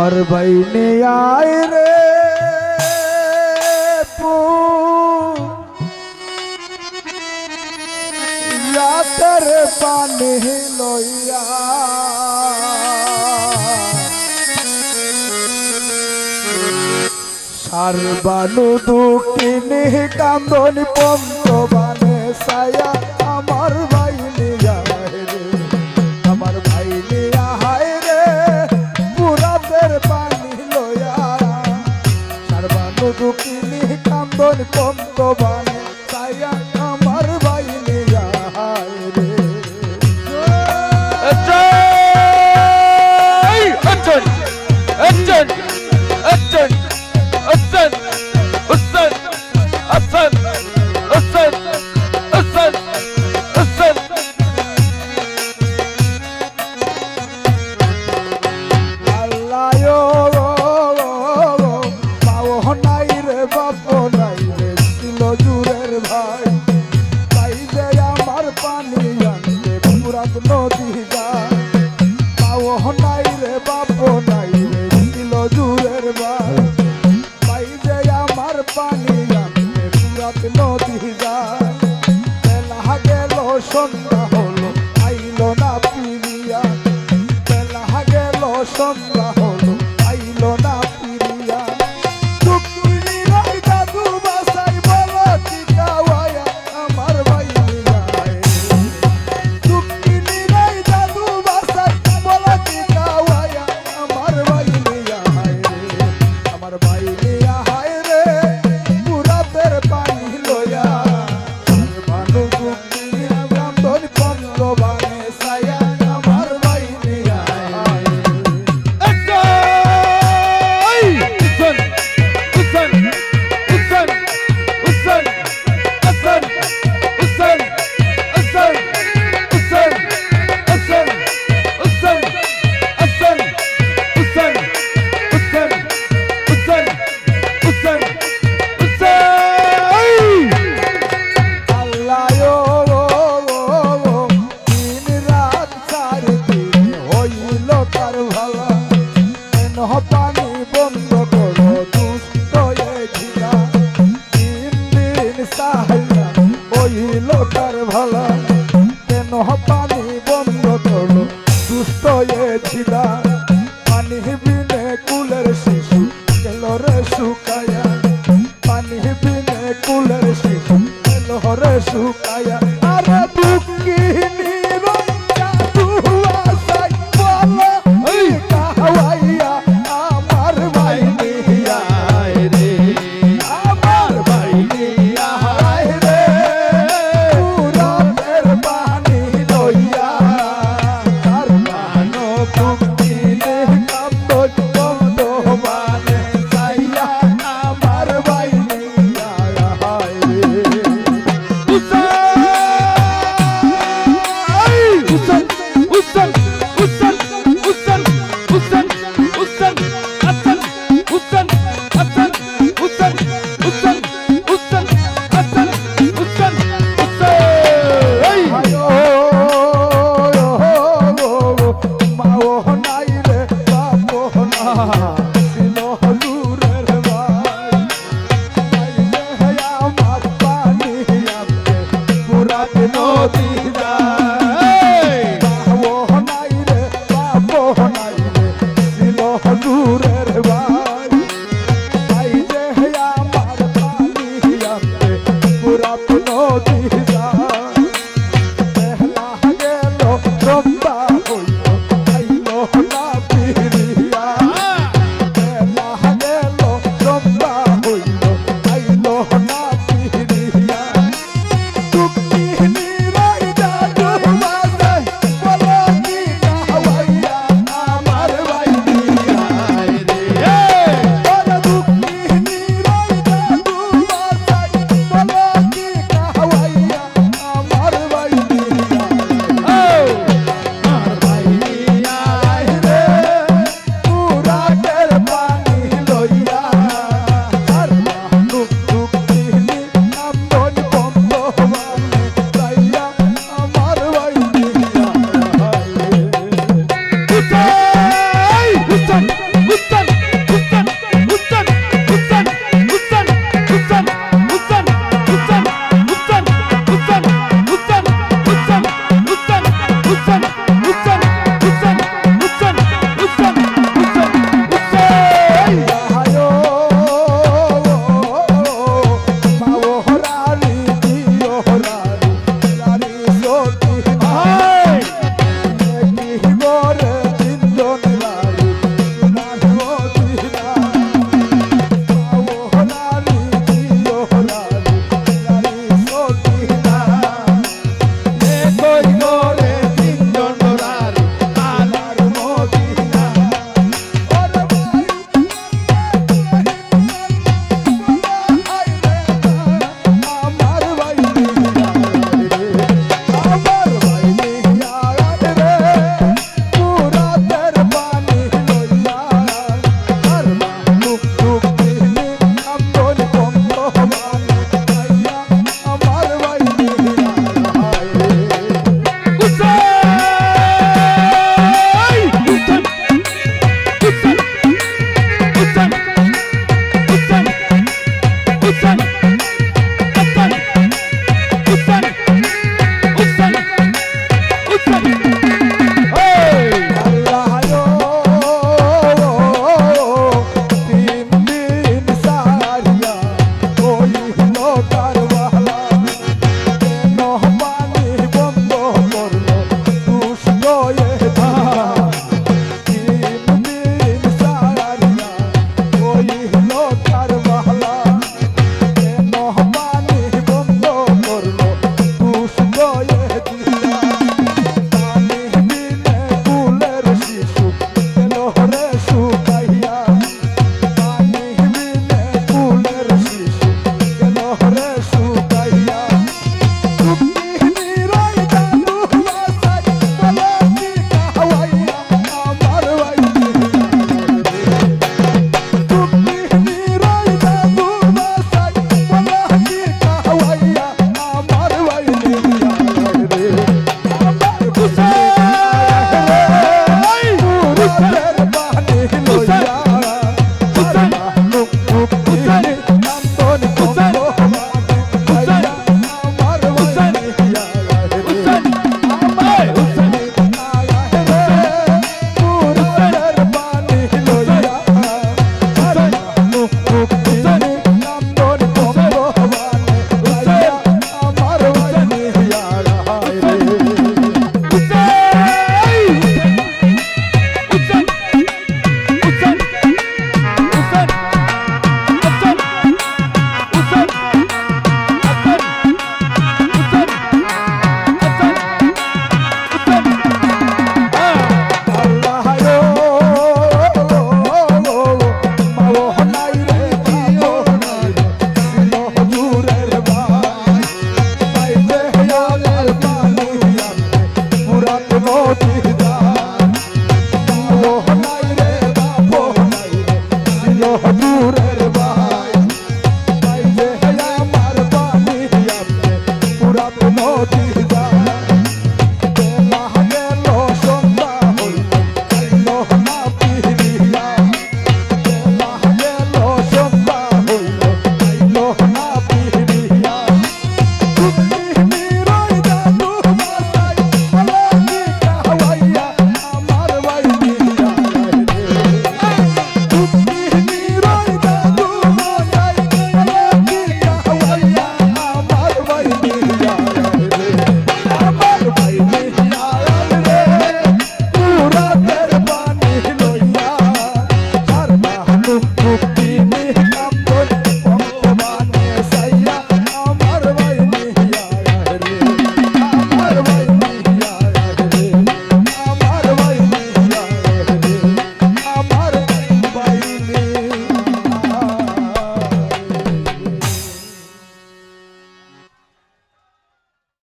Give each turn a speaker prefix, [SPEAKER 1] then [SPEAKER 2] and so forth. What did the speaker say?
[SPEAKER 1] আমার ভাই নে আয় রে রাতের পানি লইয়া সারবানু দুঃখিনী কান্দন পন্ত বানে সায়া আমার জীবন কম তো বানে তাই It's a